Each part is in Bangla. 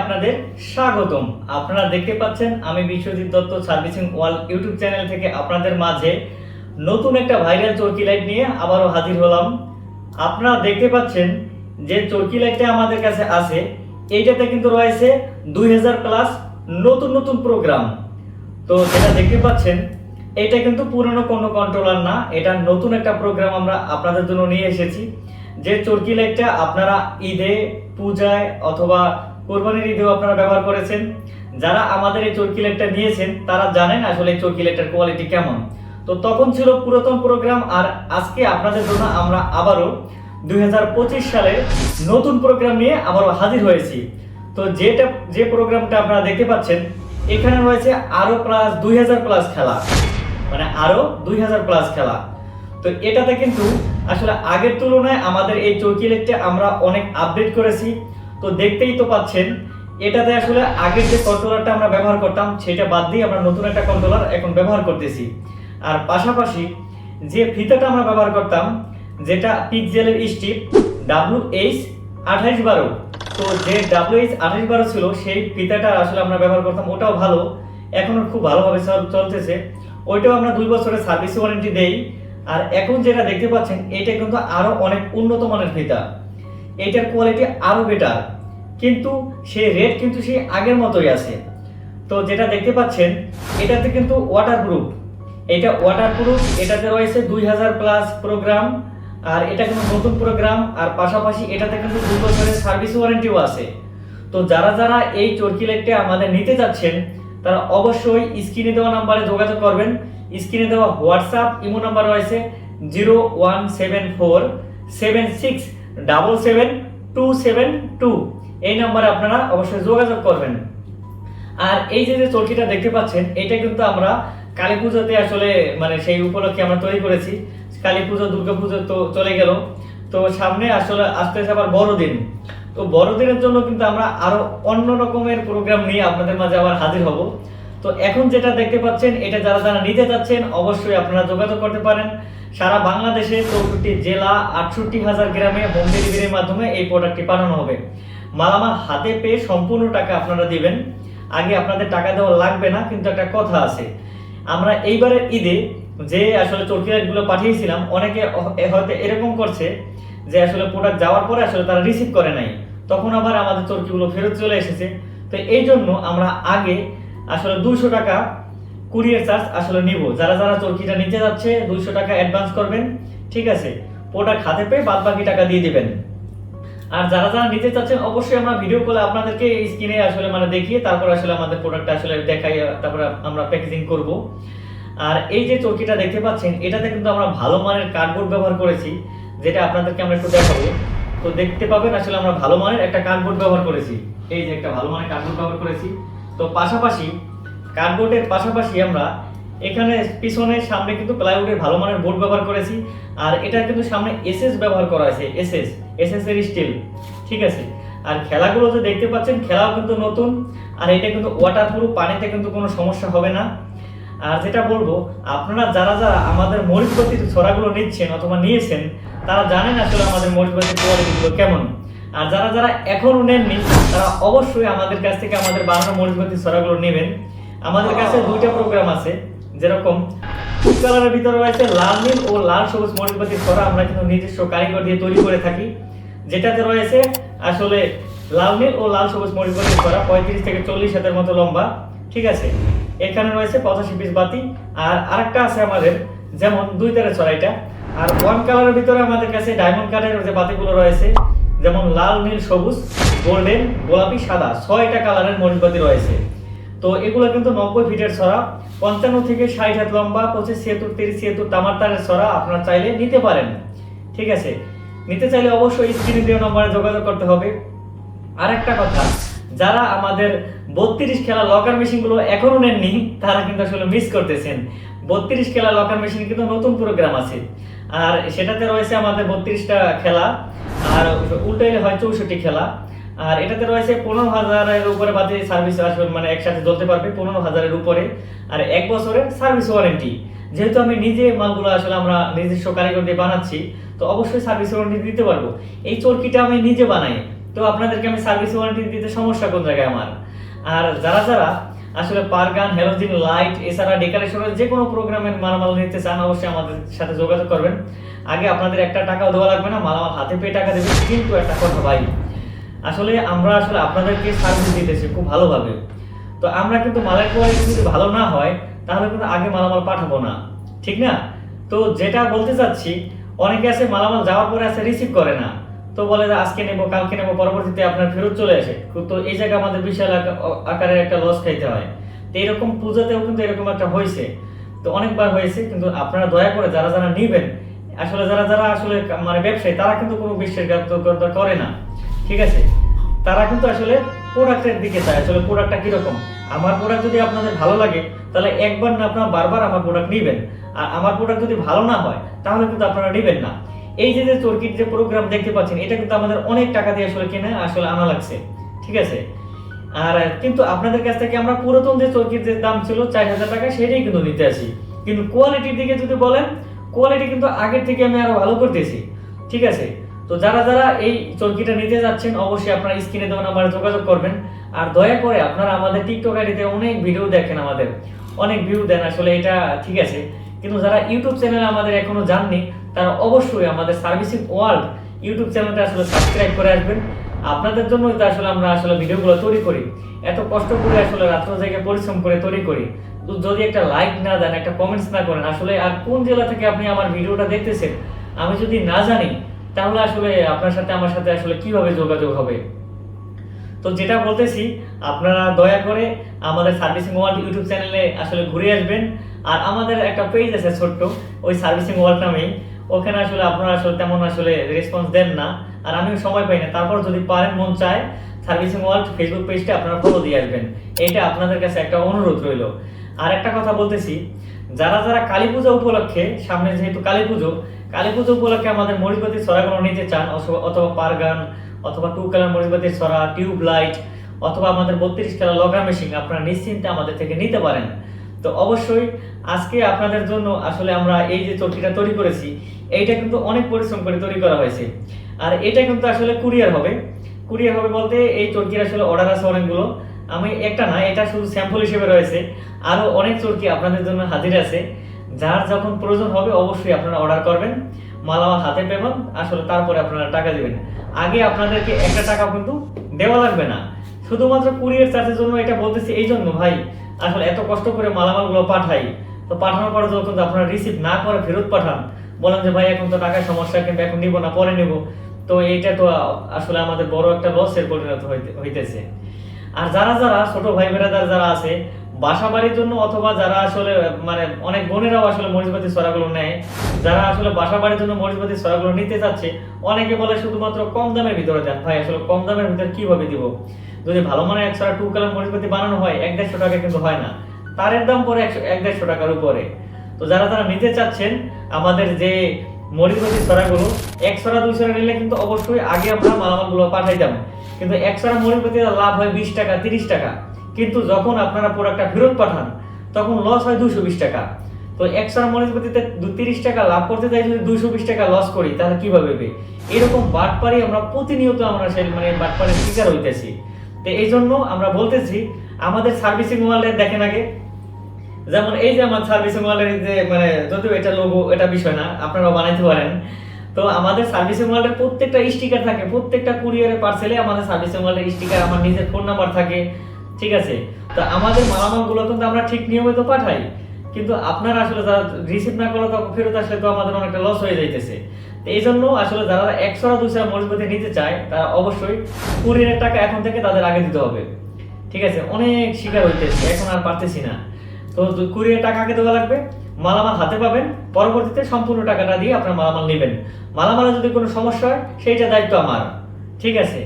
আপনাদের স্বাগতম। আপনারা দেখতে পাচ্ছেন, আমি Biswajit Dutta servicing world YouTube channel থেকে আপনাদের মাঝে নতুন একটা ভাইরাল চরকি লাইট নিয়ে আবারও হাজির হলাম। আপনারা দেখতে পাচ্ছেন যে চরকি লাইটটা আমাদের কাছে আছে, এইটাতে কিন্তু রয়েছে দুই হাজার প্লাস নতুন নতুন প্রোগ্রাম। তো যেটা দেখতে পাচ্ছেন এটা কিন্তু পুরনো কোনো কন্ট্রোলার না, এটা নতুন একটা প্রোগ্রাম আমরা আপনাদের জন্য নিয়ে এসেছি। যে চরকি লাইটটা আপনারা ঈদে, পূজায় অথবা কোরবানির ঈদেও আপনারা ব্যবহার করেছেন। যারা আমাদের এই চরকি লাইটটা নিয়েছেন, তারা জানেন আসলে এই চরকি লাইটের কোয়ালিটি কেমন। তো তখন ছিল পুরাতন প্রোগ্রাম আর আজকে আপনাদের জন্য আমরা আবারও দুই সালের নতুন প্রোগ্রাম নিয়ে আবারও হাজির হয়েছি। তো যেটা, যে প্রোগ্রামটা আপনারা দেখতে পাচ্ছেন, এখানে রয়েছে আরও প্লাস দুই হাজার প্লাস খেলা। মানে আরও দুই হাজার প্লাস খেলা। তো এটাতে কিন্তু আসলে আগের তুলনায় আমাদের এই চৌকি লেগটা আমরা অনেক আপডেট করেছি। তো দেখতেই তো পাচ্ছেন, এটাতে আসলে আগের যে কন্ট্রোলারটা আমরা ব্যবহার করতাম, সেটা বাদ দিয়ে আমরা নতুন একটা কন্ট্রোলার এখন ব্যবহার করতেছি। আর পাশাপাশি যে ফিতাটা আমরা ব্যবহার করতাম, যেটা পিকজেলের স্টিপ ডাব্লু এইচ আঠাইশ বারো। তো যে ডাব্লু এইচ আঠাইশ বারো ছিল, সেই ফিতাটা আসলে আমরা ব্যবহার করতাম, ওটাও ভালো। এখনও খুব ভালোভাবে চল- চলতেছে। ওইটাও আমরা দুই বছরের সার্ভিস ওয়ারেন্টি দেই। আর এখন যেটা দেখতে পাচ্ছেন, এটা কিন্তু আরও অনেক উন্নত মানের ফিতা। এটার কোয়ালিটি আরও বেটার কিন্তু সেই রেট কিন্তু সেই আগের মতোই আছে। তো যেটা দেখতে পাচ্ছেন, এটাতে কিন্তু ওয়াটার প্রুফ এটা ওয়াটার প্রুফ এটাতে রয়েছে দুই হাজার প্লাস প্রোগ্রাম আর এটা কিন্তু নতুন প্রোগ্রাম আর পাশাপাশি এটাতে কিন্তু দুই বছরের সার্ভিস ওয়ারেন্টিও আছে। তো যারা যারা এই চরকি লাইটটা আমাদের নিতে যাচ্ছেন, তারা অবশ্যই স্ক্রিনে দেওয়া নাম্বারে যোগাযোগ করবেন। স্ক্রিনে দেওয়া হোয়াটসঅ্যাপ ইমো নাম্বার রয়েছে zero one seven four seven six double seven two seven two এই নাম্বারে আপনারা অবশ্যই যোগাযোগ করবেন। আর এই যে যে চরকিটা দেখতে পাচ্ছেন, এটা কিন্তু আমরা কালী পুজোতে আসলে মানে সেই উপলক্ষে আমরা তৈরি করেছি। কালী পুজো, দুর্গা পুজো তো চলে গেল। তো সামনে আসলে আসতেছে আবার বড়দিন। তো বড়দিনের জন্য কিন্তু আমরা আরও অন্য রকমের প্রোগ্রাম নিয়ে আপনাদের মাঝে আবার হাজির হব। তো এখন যেটা দেখতে পাচ্ছেন, এটা যারা যারা নিতে চাচ্ছেন, অবশ্যই আপনারা যোগাযোগ করতে পারেন। সারা বাংলাদেশে চৌষট্টি জেলা আটষট্টি হাজার গ্রামে হোম ডেলিভারির মাধ্যমে এই প্রোডাক্টটি পাঠানো হবে। মালামাল হাতে পেয়ে সম্পূর্ণ টাকা আপনারা দিবেন। আগে আপনাদের টাকা দেওয়া লাগবে না, কিন্তু একটা কথা আছে। আমরা এইবারের ঈদে যে আসলে চরকি গুলো পাঠিয়েছিলাম, অনেকে হয়তো এরকম করছে যে আসলে প্রোডাক্ট যাওয়ার পরে আসলে তারা রিসিভ করে নাই। তখন আবার আমাদের চরকিগুলো ফেরত চলে এসেছে। তো এই জন্য আমরা আগে আসলে দুশো টাকা কুরিয়ার চার্জ আসলে নিব। যারা যারা চরকিটা নিতে যাচ্ছে দুশো টাকা অ্যাডভান্স করবেন, ঠিক আছে? প্রোডাক্ট হাতে পেয়ে বাদ বাকি টাকা দিয়ে দেবেন। আর যারা যারা নিতে চাচ্ছেন, অবশ্যই আমরা ভিডিও কলে আপনাদেরকে স্ক্রিনে আসলে মানে দেখিয়ে তারপর আসলে আমাদের প্রোডাক্টটা আসলে দেখাই তারপরে আমরা প্যাকেজিং করব। আর এই যে চরকিটা দেখতে পাচ্ছেন, এটাতে কিন্তু আমরা ভালো মানের কার্ডবোর্ড ব্যবহার করেছি, যেটা আপনাদেরকে আমরা একটু দেখাবো। তো দেখতে পাবেন আসলে আমরা ভালো মানের একটা কার্ডবোর্ড ব্যবহার করেছি। এই যে একটা ভালো মানের কার্ডবোর্ড ব্যবহার করেছি। তো পাশাপাশি কার্ডবোর্ডের পাশাপাশি আমরা এখানে পিছনে সামনে কিন্তু প্লাইউডের ভালো মানের বোর্ড ব্যবহার করেছি। আর এটা কিন্তু সামনে এসএস ব্যবহার করা হয়েছে এসএস এসএস এর স্টিল ঠিক আছে? আর খেলাগুলো যে দেখতে পাচ্ছেন, খেলাও কিন্তু নতুন। আর এটা কিন্তু ওয়াটার প্রুফ পানিতে কিন্তু কোনো সমস্যা হবে না। আর যেটা বলব, আপনারা যারা যারা আমাদের মরিচবাতির ছড়াগুলো নিচ্ছেন অথবা নিয়েছেন, তারা জানেন আসলে আমাদের মরিচবাতির কোয়ালিটিগুলো কেমন। আর যারা যারা এখনও নেননি, তারা অবশ্যই আমাদের কাছ থেকে আমাদের বানানো মরিচবাতির ছড়াগুলো নেবেন। আমাদের কাছে দুইটা প্রোগ্রাম আছে, যেরকম কালারের ভিতরে রয়েছে লাল নীল ও লাল সবুজ মরিচবাতির ছড়া আমরা কিন্তু নিজস্ব কারিগর দিয়ে তৈরি করে থাকি, যেটাতে রয়েছে আসলে লাল নীল ও লাল সবুজ মরিচবাতির ছড়া পঁয়ত্রিশ থেকে চল্লিশ হাতের মতো লম্বা, ঠিক আছে? এখানে রয়েছে পঁচাশি পিস বাতি। আর আরেকটা আছে আমাদের, যেমন দুই তারের ছড়া এটা। আর ওয়ান কালারের ভিতরে আমাদের কাছে ডায়মন্ড কালারের যে বাতিগুলো রয়েছে, যেমন লাল, নীল, সবুজ গোল্ডেন গোলাপি, সাদা, ছয়টা কালারের মরিচবাতি রয়েছে। তো এগুলো কিন্তু নব্বই ফিটের ছড়া, পঞ্চান্ন থেকে ষাট হাত লম্বা, পঁচিশ, ছিয়াত্তর, তিরিশ, ছিয়াত্তর তামার তারের ছড়া আপনারা চাইলে নিতে পারেন। ঠিক আছে? নিতে চাইলে অবশ্যই স্ক্রিনে দেওয়া নম্বরে যোগাযোগ করতে হবে। আরেকটা কথা, যারা আমাদের বত্রিশ খেলা লকার মেশিনগুলো এখনও নেননি, তারা কিন্তু আসলে মিস করতেছেন। বত্রিশ খেলা লকার মেশিন কিন্তু নতুন প্রোগ্রাম আছে। আর সেটাতে রয়েছে আমাদের বত্রিশটা খেলা, আর উল্টাইলে হয় চৌষট্টি খেলা। আর এটাতে রয়েছে পনেরো হাজারের উপরে বাদে সার্ভিস আসবে মানে একসাথে চলতে পারবে পনেরো হাজারের উপরে। আর এক বছরের সার্ভিস ওয়ারেন্টি যেহেতু আমি নিজে মালগুলো আসলে আমরা নিজস্ব কারিগর দিয়ে বানাচ্ছি, তো অবশ্যই সার্ভিস ওয়ারেন্টি দিতে পারব। এই চরকিটা আমি নিজে বানাই। তো আপনাদেরকে আমি সার্ভিস ওয়ারেন্টি দিতে সমস্যা কোন জায়গায় আমার? আর যারা যারা আসলে পারগান, হ্যালোজিন, লাইট, এছাড়া ডেকোরেশনের যে কোনো প্রোগ্রামের মালামাল নিতে চান, অবশ্যই আমাদের সাথে যোগাযোগ করবেন। আগে আপনাদের একটা টাকাও দেওয়া লাগবে না, মালামাল হাতে পেয়ে টাকা দেবেন। কিন্তু একটা কথা ভাই আসলে আমরা আসলে আপনাদেরকে সার্ভিস দিতেছি খুব ভালোভাবে। তো আমরা কিন্তু মালের কোয়ালিটি যদি ভালো না হয়, তাহলে কিন্তু আগে মালামাল পাঠাবো না। ঠিক না? তো যেটা বলতে চাচ্ছি, অনেকে আছে মালামাল যাওয়ার পরে আছে রিসিভ করে না। তো বলে যে আজকে নেব, কালকে নেব, পরবর্তীতে আপনার ফেরত চলে আসে। তো এই জায়গায় আমাদের বিশাল আকা- আকারের একটা লস খাইতে হয়। তো এরকম পূজাতেও কিন্তু এরকম একটা হয়েছে তো অনেকবার হয়েছে, কিন্তু আপনারা দয়া করে যারা যারা নিবেন, আসলে যারা যারা আসলে মানে ব্যবসায়ী, তারা কিন্তু কোনো বিশ্বাসঘাতকতা করে না। ঠিক আছে? তারা কিন্তু আসলে প্রোডাক্টের দিকে চায় আসলে প্রোডাক্টটা কীরকম? আমার প্রোডাক্ট যদি আপনাদের ভালো লাগে, তাহলে একবার না আপনারা বারবার আমার প্রোডাক্ট নেবেন। আর আমার প্রোডাক্ট যদি ভালো না হয়, তাহলে কিন্তু আপনারা নেবেন না। এই যে যে চরকির যে প্রোগ্রাম দেখতে পাচ্ছেন, এটা কিন্তু আমাদের অনেক টাকা দিয়ে আসলে কিনে, আসলে আনা লাগছে। ঠিক আছে? আর কিন্তু আপনাদের কাছ থেকে আমরা পুরাতন যে চরকির যে দাম ছিল, চার হাজার টাকা, সেটাই কিন্তু নিতে আসি। কিন্তু কোয়ালিটির দিকে যদি বলেন কোয়ালিটি কিন্তু আগের থেকে আমি আরও ভালো করতেছি ঠিক আছে? তো যারা যারা এই চরকিটা নিতে যাচ্ছেন, অবশ্যই আপনারা স্ক্রিনে দেওয়া নাম্বারে যোগাযোগ করবেন। আর দয়া করে আপনারা আমাদের টিকটক আইডিতে অনেক ভিডিও দেখেন আমাদের। অনেক ভিউ দেন, আসলে এটা ঠিক আছে। কিন্তু যারা ইউটিউব চ্যানেলে আমাদের এখনও জাননি তারা অবশ্যই আমাদের সার্ভিসিং ওয়ার্ল্ড ইউটিউব চ্যানেলটা আসলে সাবস্ক্রাইব করে আসবেন। আপনাদের জন্য তো আসলে আমরা আসলে ভিডিওগুলো তৈরি করি। এত কষ্ট করে আসলে রাত্র জায়গায় পরিশ্রম করে তৈরি করি। তো যদি একটা লাইক না দেন, একটা কমেন্টস না করেন, আসলে আর কোন জেলা থেকে আপনি আমার ভিডিওটা দেখতেছেন, আমি যদি না জানি তাহলে আসলে আপনার সাথে আমার সাথে আসলে কীভাবে যোগাযোগ হবে? তো যেটা বলতেছি, আপনারা দয়া করে আমাদের সার্ভিসিং ওয়ার্ল্ড ইউটিউব চ্যানেলে আসলে ঘুরে আসবেন। আর আমাদের একটা পেজ আছে ছোট্ট, ওই সার্ভিসিং ওয়ার্ল্ড নামেই। ওখানে আসলে আপনারা আসলে তেমন আসলে রেসপন্স দেন না। আর আমিও সময় পাই না। তারপর যদি পারেন, মন চায় সার্ভিসিং ওয়ার্ল্ড ফেসবুক পেজটা আপনারা ফলো দিয়ে আসবেন। এইটা আপনাদের কাছে একটা অনুরোধ রইল। আর একটা কথা বলতেছি যারা যারা কালী পূজা উপলক্ষে, সামনে যেহেতু কালী পুজো কালী পুজো উপলক্ষে আমাদের মরিচবাতির ছড়াগুলো নিতে চান, অথবা- পারগান, অথবা টু কালার মরিচবাতির ছড়া, টিউব লাইট, অথবা আমাদের বত্রিশ কালার লগা মেশিন, আপনারা নিশ্চিন্তে আমাদের থেকে নিতে পারেন। তো অবশ্যই আজকে আপনাদের জন্য আসলে আমরা এই যে চরকিটা তৈরি করেছি, এইটা কিন্তু অনেক পরিশ্রম করে তৈরি করা হয়েছে। আর এটা কিন্তু আসলে কুরিয়ার হবে। কুরিয়ার হবে বলতে এই চরকির আসলে অর্ডার আছে অনেকগুলো। আমি একটা না, এটা শুধু স্যাম্পল হিসেবে রয়েছে। আরও অনেক চরকি আপনাদের জন্য হাজির আছে। যার যখন প্রয়োজন হবে অবশ্যই আপনারা অর্ডার করবেন। মাল হাতে পেবেন আসলে তারপরে আপনারা টাকা দিবেন। আগে আপনাদেরকে একটা টাকা কিন্তু দেওয়া লাগবে না। শুধুমাত্র কুরিয়ার চার্জের জন্য এটা বলতেছি এই জন্য ভাই। আসলে এত কষ্ট করে মালামালগুলো পাঠাই। তো পাঠানোর পরে যখন আপনারা রিসিভ না করে ফেরত পাঠান, বলেন যে ভাই, এখন তো টাকার সমস্যা, কিন্তু এখন নিব না, পরে নিব। তো এইটা তো আসলে আমাদের বড় একটা লসের পরিণত হইতে- হইতেছে। আর যারা যারা ছোট ভাই বেড়াদার যারা আছে, বাসা বাড়ির জন্য অথবা যারা আসলে মানে অনেক বোনেরাও আসলে মরিচবাতি ছড়াগুলো নেয়, যারা আসলে বাসা বাড়ির জন্য মরিচবাতি ছড়াগুলো নিতে চাচ্ছে, অনেকে বলে শুধুমাত্র কম দামের ভিতরে দেন। ভাই, আসলে কম দামের ভিতরে কীভাবে দিব? যদি ভালো মানের এক ছড়া টু কালার মরিচবাতি বানানো হয়, এক দেড়শো টাকা কিন্তু হয় না। তারের দাম পরে একশো, এক দেড়শো টাকার উপরে। তো যারা তারা নিতে চাচ্ছেন, আমাদের যে মরিচবাতি ছড়াগুলো, এক ছড়া, দুই ছড়া নিলে কিন্তু অবশ্যই আগে আমরা মালামালগুলো পাঠাইতাম কিন্তু এক ছড়া মরিচবাতি লাভ হয় বিশ টাকা, তিরিশ টাকা। কিন্তু যখন আপনারা প্রোডাক্টটা ফেরত পাঠান, তখন লস হয় দুশো বিশ টাকা। তো এক ছড়া মরিচবাতিতে দু তিরিশ টাকা লাভ করতে চাই, যদি দুশো বিশ টাকা লস করি, তাহলে কীভাবে হবে? এরকম বাটপারি আমরা প্রতিনিয়ত আমরা সেই মানে বাটপারির শিকার হইতেছি। তো এই জন্য আমরা বলতেছি, আমাদের সার্ভিসিং ওয়ার্ল্ডে দেখেন আগে। যেমন এই যে আমার সার্ভিসিং ওয়ার্ল্ডের যে মানে যদিও এটা লোগো এটা বিষয় না আপনারা বানাইতে পারেন। তো আমাদের সার্ভিসিং ওয়ার্ল্ডের প্রত্যেকটা স্টিকার থাকে, প্রত্যেকটা কুরিয়ারের পার্সেলে আমাদের সার্ভিসিং ওয়ার্ল্ডের স্টিকার আমার নিজের ফোন নাম্বার থাকে, ঠিক আছে? তো আমাদের মালামালগুলো কিন্তু আমরা ঠিক নিয়মিত পাঠাই। কিন্তু আপনারা আসলে যারা রিসিভ না করলে তখন ফেরত আসলে তো আমাদের অনেকটা লস হয়ে যাইতেছে। এই জন্য আসলে যারা একশো দুশো মজবুতি নিতে চায়, তারা অবশ্যই কুরিয়ারের টাকা এখন থেকে তাদের আগে দিতে হবে। ঠিক আছে? অনেক শিকার হইতেছে, এখন আর পারতেছি না। তো কুড়িয়ে টাকা আগে দেওয়া লাগবে। মালামাল হাতে পাবেন। পরবর্তীতে সম্পূর্ণ টাকাটা দিয়ে আপনার মালামাল নেবেন। মালামালে যদি কোনো সমস্যা হয়, সেইটা দায়িত্ব আমার। ঠিক আছে?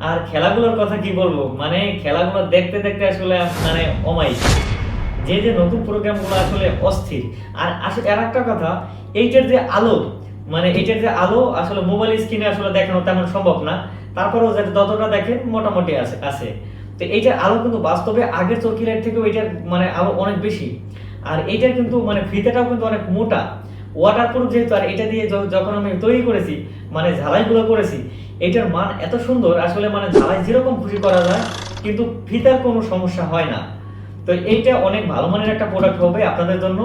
আর খেলাগুলোর কথা কি বলব? মানে খেলাগুলো দেখতে দেখতে আসলে মানে অমাই যে যে নতুন প্রোগ্রামগুলো আসলে অস্থির। আর আসলে আর একটা কথা, এইটার যে আলো মানে এইটার যে আলো আসলে মোবাইল স্ক্রিনে আসলে দেখানো তেমন সম্ভব না। তারপরেও যাতে যতটা দেখেন, মোটামুটি আছে আছে। তো এইটার আলো কিন্তু বাস্তবে আগের চরকি লাইট থেকেও এটার মানে আলো অনেক বেশি। আর এইটার কিন্তু মানে ফিতেটাও কিন্তু অনেক মোটা। ওয়াটার প্রুফ যেহেতু, আর এটা দিয়ে যখন আমি তৈরি করেছি মানে ঝালাইগুলো করেছি, এটার মান এত সুন্দর, আসলে মানে ঝালাই যেরকম খুশি করা যায়, কিন্তু ফিতার কোনো সমস্যা হয় না। তো এইটা অনেক ভালো মানের একটা প্রোডাক্ট হবে আপনাদের জন্য।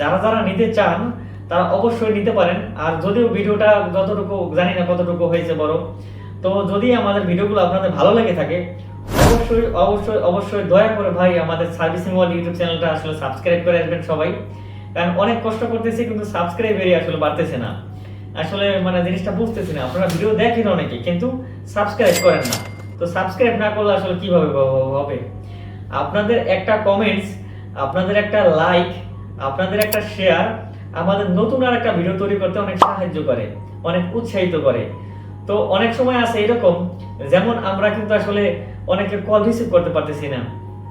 যারা যারা নিতে চান, তারা অবশ্যই নিতে পারেন। আর যদিও ভিডিওটা যতটুকু জানি না কতটুকু হয়েছে বড়, তো যদি আমাদের ভিডিওগুলো আপনাদের ভালো লেগে থাকে অবশ্যই অবশ্যই অবশ্যই দয়া করে ভাই আমাদের সার্ভিসিং ওয়ার্ল্ড ইউটিউব চ্যানেলটা আসলে সাবস্ক্রাইব করে আসবেন সবাই। কারণ অনেক কষ্ট করতেছি, কিন্তু সাবস্ক্রাইবেরই আসলে বাড়তেছে না। আসলে মানে জিনিসটা বুঝতেছি না, আপনারা ভিডিও দেখেন অনেকে, কিন্তু সাবস্ক্রাইব করেন না। তো সাবস্ক্রাইব না করলে আসলে কীভাবে হবে? আপনাদের একটা কমেন্টস আপনাদের একটা লাইক আপনাদের একটা শেয়ার আমাদের নতুন আর একটা ভিডিও তৈরি করতে অনেক সাহায্য করে, অনেক উৎসাহিত করে। তো অনেক সময় আছে এরকম, যেমন আমরা কিন্তু আসলে অনেকে কল রিসিভ করতে পারতেছি না।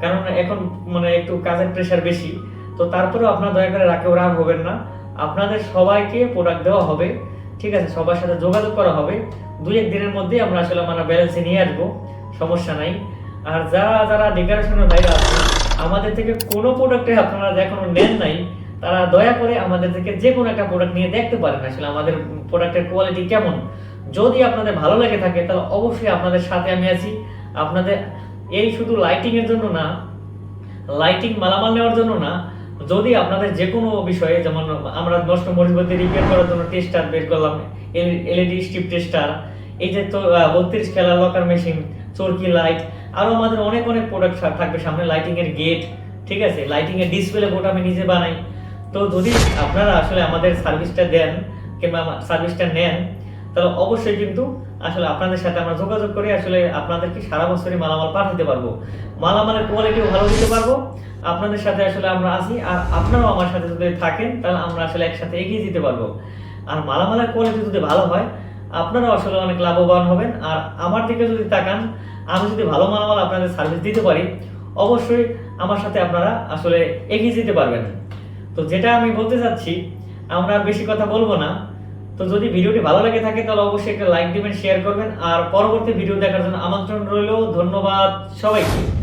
কারণ এখন মানে একটু কাজের প্রেশার বেশি, তো তারপরেও আপনারা দয়া করে রাখেও রাগ হবেন না। আপনাদের সবাইকে প্রোডাক্ট দেওয়া হবে, ঠিক আছে? সবার সাথে যোগাযোগ করা হবে। দুই এক দিনের মধ্যেই আমরা আসলে আমরা ব্যালেন্সে নিয়ে আসব, সমস্যা নাই। আর যারা যারা ডেকারেশনের বাইরে আছে আমাদের থেকে কোনো প্রোডাক্টে আপনারা এখনও নেন নাই, তারা দয়া করে আমাদের থেকে যে কোনো একটা প্রোডাক্ট নিয়ে দেখতে পারেন আসলে আমাদের প্রোডাক্টের কোয়ালিটি কেমন। যদি আপনাদের ভালো লাগে থাকে, তাহলে অবশ্যই আপনাদের সাথে আমি আছি। আপনাদের এই শুধু লাইটিং এর জন্য না লাইটিং মালামাল নেওয়ার জন্য না, যদি আপনাদের যে কোনো বিষয়ে, যেমন আমরা নষ্ট মরিচবতি রিপেয়ার করার জন্য টেস্টার বের করলাম এলইডি স্ট্রিপ টেস্টার এই যে তো বত্রিশ খেলা লকার মেশিন চরকি লাইট আরও আমাদের অনেক অনেক প্রোডাক্ট থাকবে সামনে লাইটিং এর গেট ঠিক আছে? লাইটিং এর ডিসপ্লে বোর্ড আমি নিজে বানাই। তো যদি আপনারা আসলে আমাদের সার্ভিসটা দেন, কিংবা সার্ভিসটা নেন তাহলে অবশ্যই কিন্তু আসলে আপনাদের সাথে আমরা যোগাযোগ করে আসলে আপনাদেরকে সারা বছরই মালামাল পাঠাতে পারব। মালামালের কোয়ালিটিও ভালো দিতে পারব। আপনাদের সাথে আসলে আমরা আছি, আর আপনারাও আমার সাথে যদি থাকেন, তাহলে আমরা আসলে একসাথে এগিয়ে যেতে পারব। আর মালামালের কোয়ালিটি যদি ভালো হয়, আপনারাও আসলে অনেক লাভবান হবেন। আর আমার দিকে যদি তাকান, আমি যদি ভালো মালামাল আপনাদের সার্ভিস দিতে পারি, অবশ্যই আমার সাথে আপনারা আসলে এগিয়ে যেতে পারবেন। তো যেটা আমি বলতে চাচ্ছি, আমরা বেশি কথা বলব না। তো যদি ভিডিওটি ভালো লাগে থাকে, তাহলে অবশ্যই একটা লাইক দিবেন শেয়ার করবেন, আর পরবর্তী ভিডিও দেখার জন্য আমন্ত্রণ রইল। ধন্যবাদ সবাইকে।